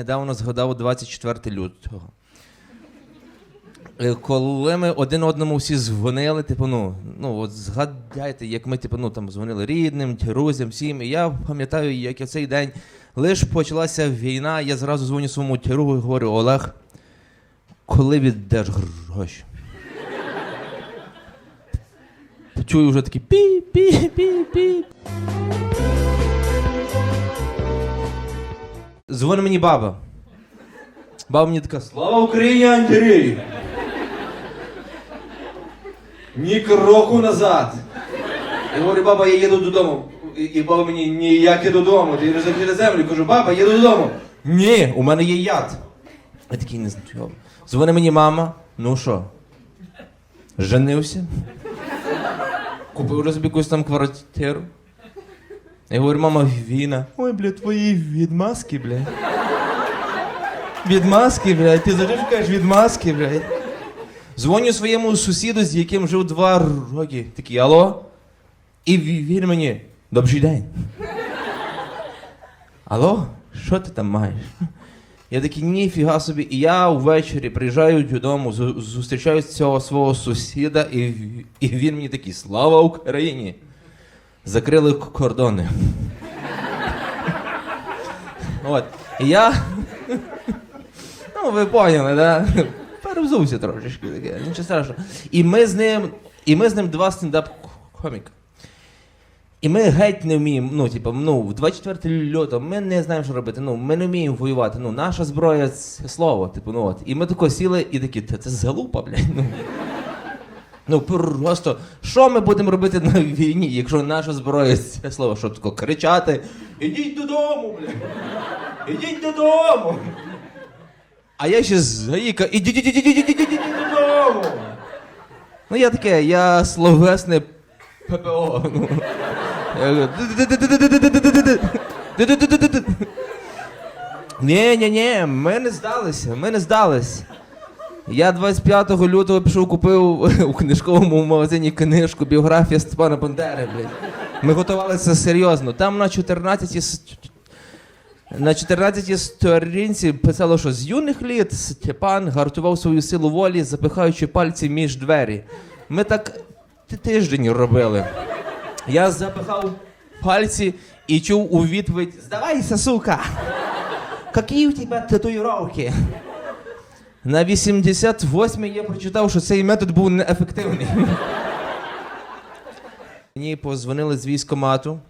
недавно згадав 24 лютого. Е, коли ми один одному всі дзвонили, типу, ну, ну от згадайте, як ми типу, ну, там дзвонили рідним, друзям, всім. І я пам'ятаю, як я цей день лише почалася війна, я зразу дзвоню своєму тіру і говорю: Олег, коли віддаш гроші? Чую вже такі пі-пі-пі-пі. Дзвони мені баба. Баба мені така слава Україні, Андрій! Ні кроку назад. Я говорю, баба, я їду додому. І, баба мені ні, як я додому. Ти вже на землю. Кажу, баба, їду додому. Ні, у мене є яд. Я такий не знаю. Дзвони мені мама, ну що? Женився? Купив розбігусь там квартиру. Я говорю, мама, війна, Ой, бля, твої відмазки, бля. Відмазки, бля, ти завжди кажеш відмазки, бля. Дзвоню своєму сусіду, з яким жив два роки. Такий, алло? І він мені, добрий день. Алло, що ти там маєш? Я такий, ніфіга собі. І я ввечері приїжджаю додому, зустрічаю цього свого сусіда, і, і він мені такий, слава Україні! закрили кордони. От. І я. Ну, ви поняли, да? Перевзувся трошечки таке, нічого страшного. І ми з ним і ми з ним два стендап-коміка. І ми геть не вміємо. Ну, типу, ну, в 24 лютого ми не знаємо, що робити. Ну, ми не вміємо воювати. Ну, наша зброя це слово, типу, ну от. І ми тако сіли і такі, це залупа, блядь. Ну». Ну просто що ми будемо робити на війні, якщо наша зброя це слово, що тако кричати: Ідіть додому, блядь! Ідіть додому. А я ще заїка, ідіть, ідіть, ідіть, ідіть, ідіть, ідіть додому. Ну, я таке, я словесне ППО. ну. Ні-ні-ні, ми не здалися, ми не здалися. Я 25 лютого пішов купив у книжковому магазині книжку біографія Степана Бандери, блядь. Ми готувалися серйозно. Там на 14 на 14 сторінці писало, що з юних літ Степан гартував свою силу волі, запихаючи пальці між двері. Ми так тиждень робили. Я запихав пальці і чув у відповідь: Здавайся, сука! Які у тебе татуїровки? На 88 я прочитав, що цей метод був неефективний. Мені позвонили з військомату,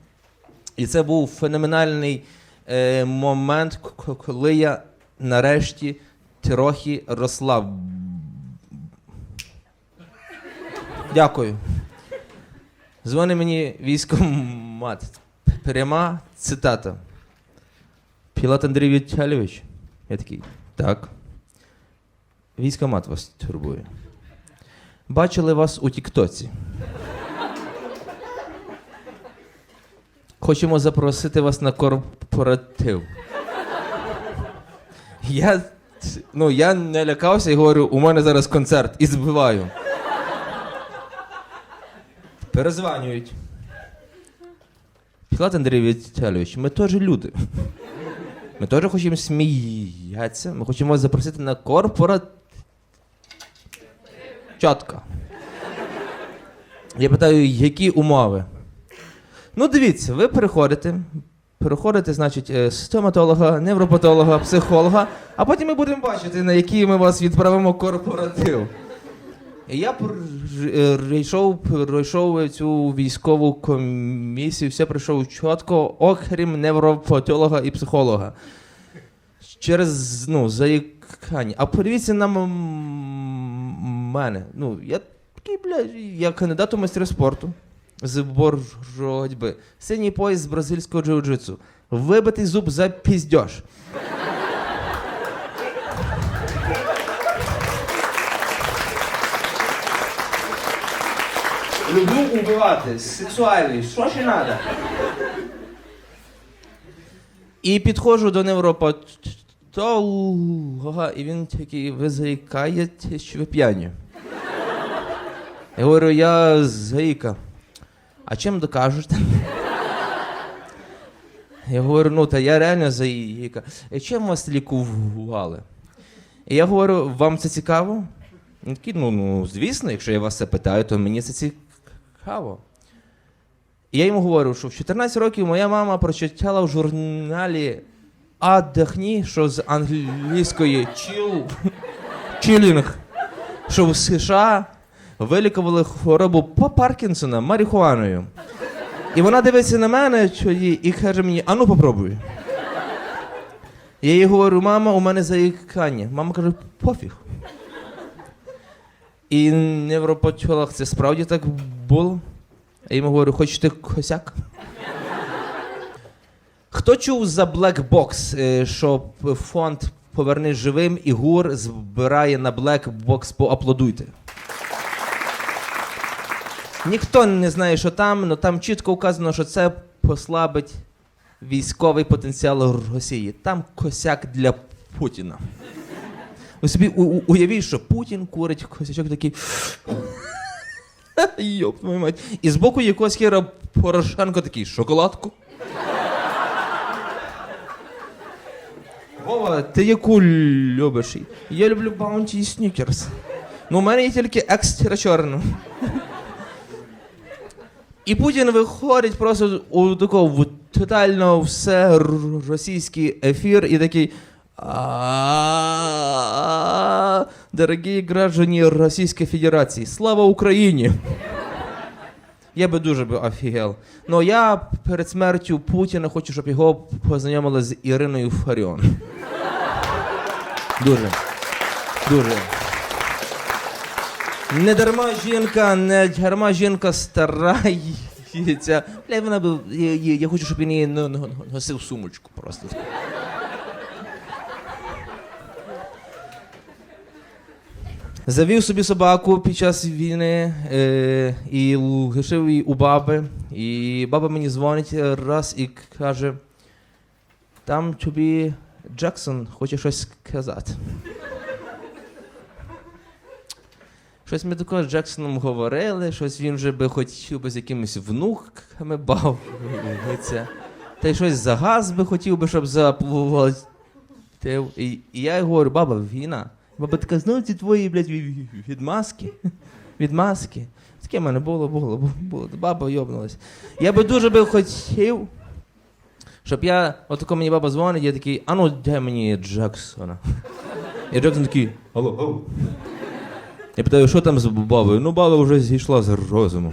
і це був феноменальний е, момент, коли я нарешті трохи розслаб. Дякую. Дзвонить мені військомат. Пряма цитата. Пілат Андрій Віталійович. Я такий, так. Військомат вас турбує. Бачили вас у Тіктоці. Хочемо запросити вас на корпоратив. Я, ну, я не лякався і говорю, у мене зараз концерт і збиваю. Перезванюють. Пілат Андрій Віталійович, ми теж люди. Ми теж хочемо сміятися. Ми хочемо вас запросити на корпорат. Чітко. Я питаю, які умови? Ну, дивіться, ви переходите. Переходите, значить, е, стоматолога, невропатолога, психолога, а потім ми будемо бачити, на який ми вас відправимо корпоратив. Я е, прийшов, пройшов цю військову комісію, все пройшов чітко, окрім невропатолога і психолога. Через ну, заїкання. А подивіться на мене. Ну, я такий, блядь, я кандидат у майстри спорту з боротьби. Синій пояс з бразильського джиу-джитсу. Вибитий зуб за піздьош. Люблю убивати, сексуальний, що ще треба? І підходжу до невропатолога, і він такий, ви заїкаєте, що ви п'яні. Я говорю, я заїка. А чим докажете? Я говорю, ну та я реально заїка. «Е, Чим вас лікували? І я говорю, вам це цікаво? Він такий, ну, ну, звісно, якщо я вас це питаю, то мені це цікаво. І я йому говорю, що в 14 років моя мама прочитала в журналі Адахні, що з англійської чіл, чілінг, що в США вилікували хворобу по Паркінсона марихуаною. І вона дивиться на мене і каже мені, ану попробуй. Я їй говорю, мама, у мене заїкання. Мама каже, пофіг. І невропатолог, це справді так було. Я йому говорю, хочете косяк? Хто чув за Black Box, е, що фонд Повернись живим і ГУР збирає на Black Box, поаплодуйте. Ніхто не знає, що там, але там чітко вказано, що це послабить військовий потенціал Росії. Там косяк для Путіна. Ви собі уявіть, що Путін курить косячок такий. Йоп, мать. І збоку якогось хіра Порошенко такий шоколадку. Вова, ти яку любиш? Я люблю Bounty і Snickers. Ну, у мене є тільки екстра чорну. І Путін виходить просто у такого тотально все російський ефір і такий. «А, Дорогі граждані Російської Федерації, слава Україні! Я би дуже би офігел. Ну я перед смертю Путіна хочу, щоб його познайомили з Іриною Фаріон. Дуже. Дуже. Не дарма жінка, не дарма жінка старається. Бля, вона би. Я, я, хочу, щоб він її носив сумочку просто. Завів собі собаку під час війни е, і лишив її у баби. І баба мені дзвонить раз і каже: там тобі Джексон хоче щось сказати. Щось ми такого з Джексоном говорили, щось він вже би хотів би з якимись внуками бавитися. Та й щось за газ би хотів би, щоб заплатив. І, і я говорю, баба, війна. Баба така, знову ці твої, блядь, від- відмазки. Відмазки. Таке в мене було, було, було. Баба йобнулась. Я би дуже би хотів, щоб я, отако мені баба дзвонить, я такий, а ну дай мені Джексона. І Джексон такий, алло, алло. Я питаю, що там з бабою? Ну, баба вже зійшла з розуму.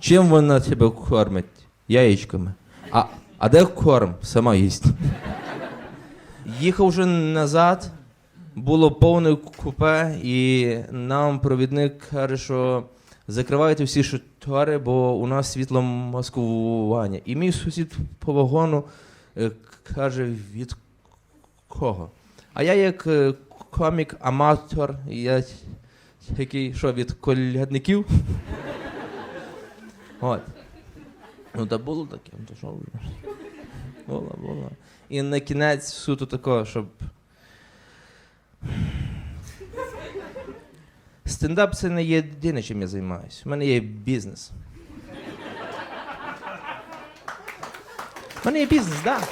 Чим вона тебе кормить? Яєчками. А, а де корм? Сама їсть. Їхав вже назад, було повне купе, і нам провідник каже, що закривайте всі шутори, бо у нас світло маскування. І мій сусід по вагону е, каже, від кого? А я як е, комік-аматор, я який, що, від колядників? От. Ну, та було таке, то що? Було, було. І на кінець суто такого, щоб. Стендап це не єдине, чим я займаюся. У мене є бізнес. У мене є бізнес, так. Да.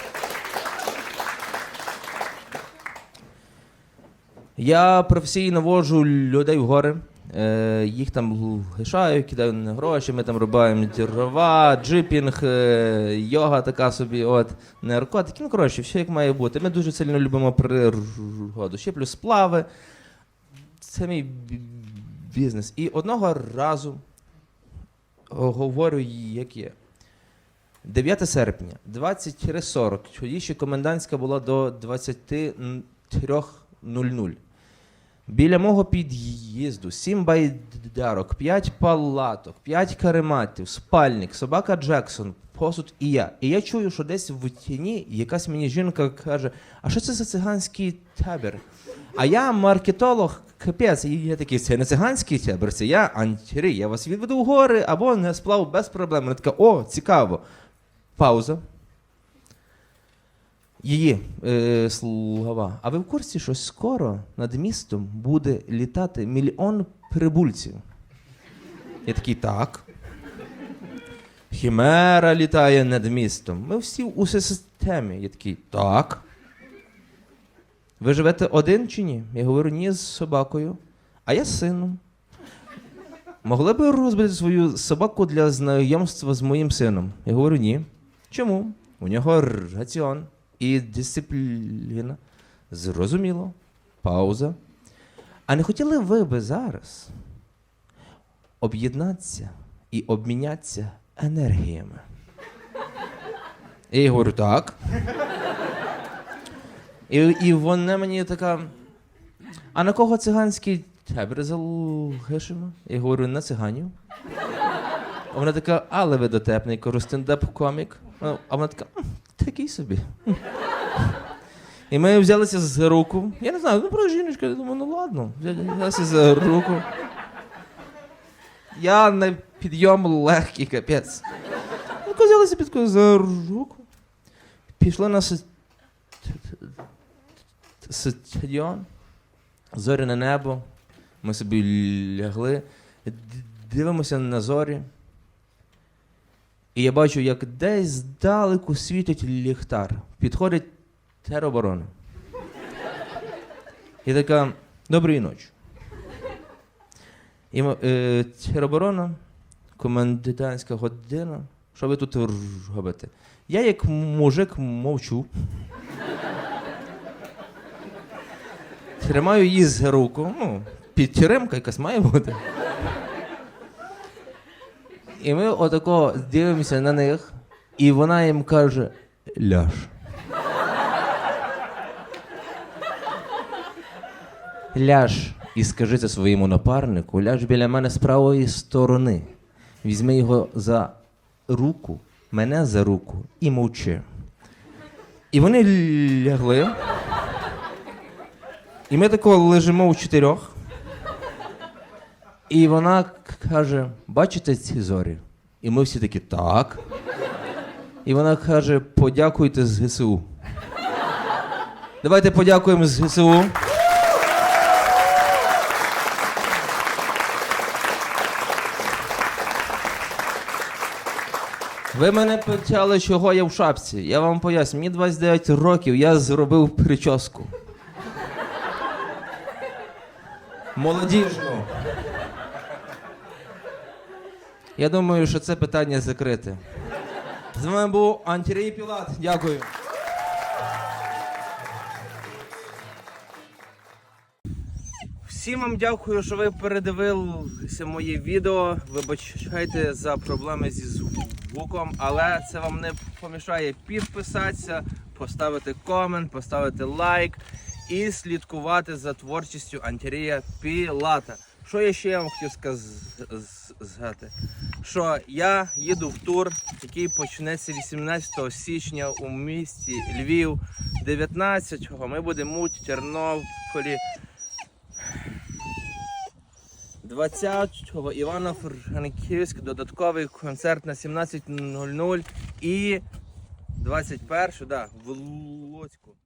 Я професійно вожу людей в гори. Е, їх там лишаю, кидаю гроші, ми там рубаємо дрова, джипінг, е, йога така собі, от, наркотики. Ну, коротше, все як має бути. Ми дуже сильно любимо природу. Ще плюс сплави. Це мій бізнес. І одного разу говорю, їй, як є. 9 серпня, 20.40. Тоді ще комендантська була до 23.00. Біля мого під'їзду сім байдарок, п'ять палаток, п'ять карематів, спальник, собака Джексон, посуд і я. І я чую, що десь в тіні якась мені жінка каже: а що це за циганський табір? А я маркетолог, капець, і я такий, це не циганський табір, це я антирій, я вас відведу в гори або на сплав без проблем. Вона така, о, цікаво. Пауза. Її е, слова. А ви в курсі, що скоро над містом буде літати мільйон прибульців? Я такий, так. Хімера літає над містом. Ми всі у сис- темі. Я такий, так. Ви живете один чи ні? Я говорю, ні, з собакою, а я з сином. Могли б розбити свою собаку для знайомства з моїм сином? Я говорю, ні. Чому? У нього раціон і дисципліна. Зрозуміло. Пауза. А не хотіли ви би зараз об'єднатися і обмінятися енергіями? І я говорю, так. І, і вона мені така. А на кого циганський табір залишимо? Я говорю, на циганів. Вона така, але ви дотепний, кажу, стендап-комік. Ну, А вона така, такий собі. І ми взялися за руку. Я не знаю, ну про жіночка, я думаю, ну ладно. Взялися за руку. Я на підйом легкий капець. Ну, взялися під за руку. Пішли на стадіон, зоряне небо. Ми собі лягли, дивимося на зорі. І я бачу, як десь здалеку світить ліхтар. Підходить тероборона. І така, доброї ночі. І е, тероборона, комендантська година. Що ви тут робите? Я як мужик мовчу. Тримаю її за руку. Ну, підтримка якась має бути. І ми отако дивимося на них, і вона їм каже: ляж. Ляж і скажи це своєму напарнику, ляж біля мене з правої сторони. Візьми його за руку, мене за руку і мовчи. І вони лягли. І ми тако лежимо у чотирьох. І вона каже: бачите ці зорі? І ми всі такі, так. І вона каже: подякуйте з ГСУ. Давайте подякуємо з ГСУ. Ви мене питали, чого я в шапці. Я вам поясню, мені 29 років, я зробив прическу. Молодіжну. Я думаю, що це питання закрите. З вами був Антірій Пілат. Дякую. Всім вам дякую, що ви передивилися моє відео. Вибачайте за проблеми зі звуком, але це вам не помішає підписатися, поставити комент, поставити лайк і слідкувати за творчістю Антірія Пілата. Що я ще вам хотів сказати? Що я їду в тур, який почнеться 18 січня у місті Львів. 19-го ми будемо у Тернополі. 20-го Івано-Франківськ, додатковий концерт на 17.00 і 21-го, да, в Луцьку.